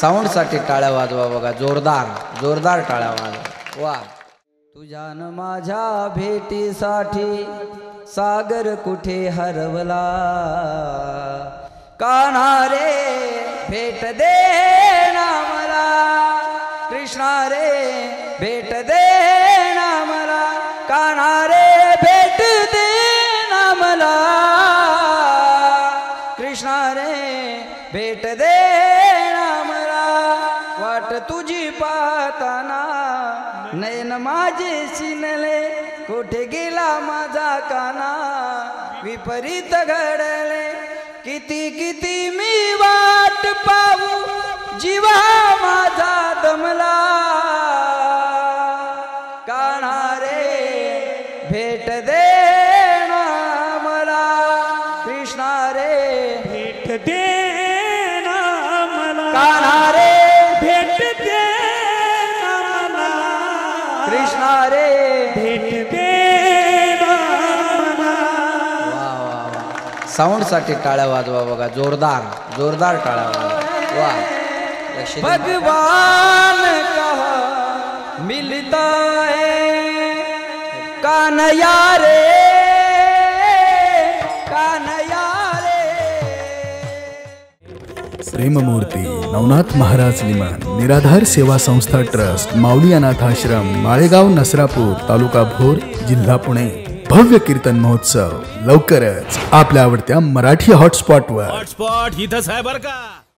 साऊंडसाठी टाळ्या वाजवा बघा जोरदार जोरदार टाळ्या वाजवा. वा. तुझ्या न माझ्या भेटीसाठी सागर कुठे हरवला? कान्हा रे भेट दे ना मला. कृष्णा रे भेट दे ना मला. कान्हा रे भेट दे ना मला. कृष्णा रे भेट दे ना मला. वाट तुझी पाहताना नयन माझे शिनले. कुठे गेला माझा काना? विपरीत घडले. किती किती मी वाट पाहू? जीवा माझा दमला. कान्हा रे भेट दे ना मला. कृष्णा रे भेट दे मला. कान्हा कृष्णा रे. भेट दे ना मला साऊंडसाठी टाळ्या वाजवा बघा. जोरदार जोरदार टाळ्या वाजवा. वा. भगवान कहा मिलता है? कानया रे. प्रेममूर्ती नवनाथ महाराज लिमण निराधार सेवा संस्था ट्रस्ट माऊली अनाथ आश्रम माळेगाव नसरापूर तालुका भोर जिल्हा पुणे. भव्य कीर्तन महोत्सव लवकरच आपल्या आवडत्या मराठी हॉटस्पॉटवर. हॉटस्पॉट इथंच आहे बरं का?